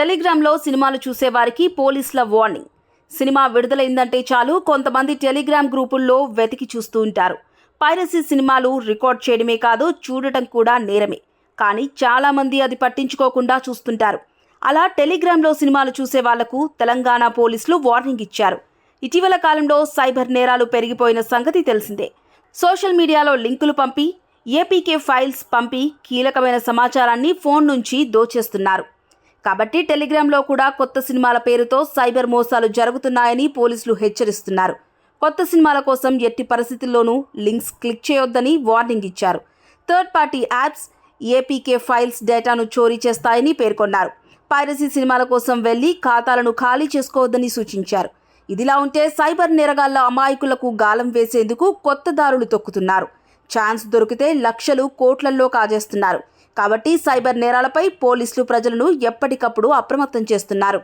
టెలిగ్రామ్లో సినిమాలు చూసేవారికి పోలీసుల వార్నింగ్. సినిమా విడుదలైందంటే చాలు కొంతమంది టెలిగ్రామ్ గ్రూపుల్లో వెతికి చూస్తూ ఉంటారు. పైరసీ సినిమాలు రికార్డ్ చేయడమే కాదు చూడటం కూడా నేరమే. కానీ చాలామంది అది పట్టించుకోకుండా చూస్తుంటారు. అలా టెలిగ్రామ్లో సినిమాలు చూసే వాళ్ళకు తెలంగాణ పోలీసులు వార్నింగ్ ఇచ్చారు. ఇటీవల కాలంలో సైబర్ నేరాలు పెరిగిపోయిన సంగతి తెలిసిందే. సోషల్ మీడియాలో లింకులు పంపి ఏపీకే ఫైల్స్ పంపి కీలకమైన సమాచారాన్ని ఫోన్ నుంచి దోచేస్తున్నారు. కాబట్టి టెలిగ్రామ్లో కూడా కొత్త సినిమాల పేరుతో సైబర్ మోసాలు జరుగుతున్నాయని పోలీసులు హెచ్చరిస్తున్నారు. కొత్త సినిమాల కోసం ఎట్టి పరిస్థితుల్లోనూ లింక్స్ క్లిక్ చేయొద్దని వార్నింగ్ ఇచ్చారు. Third party apps APK files డేటాను చోరీ చేస్తాయని పేర్కొన్నారు. పైరసీ సినిమాల కోసం వెళ్ళి ఖాతాలను ఖాళీ చేసుకోవద్దని సూచించారు. ఇదిలా ఉంటే సైబర్ నేరగాళ్ళ అమాయకులకు గాలం వేసేందుకు కొత్త దారులు తొక్కుతున్నారు. ఛాన్స్ దొరికితే లక్షలు కోట్లల్లో కాజేస్తున్నారు. కాబట్టి సైబర్ నేరాలపై పోలీసులు ప్రజలను ఎప్పటికప్పుడు అప్రమత్తం చేస్తున్నారు.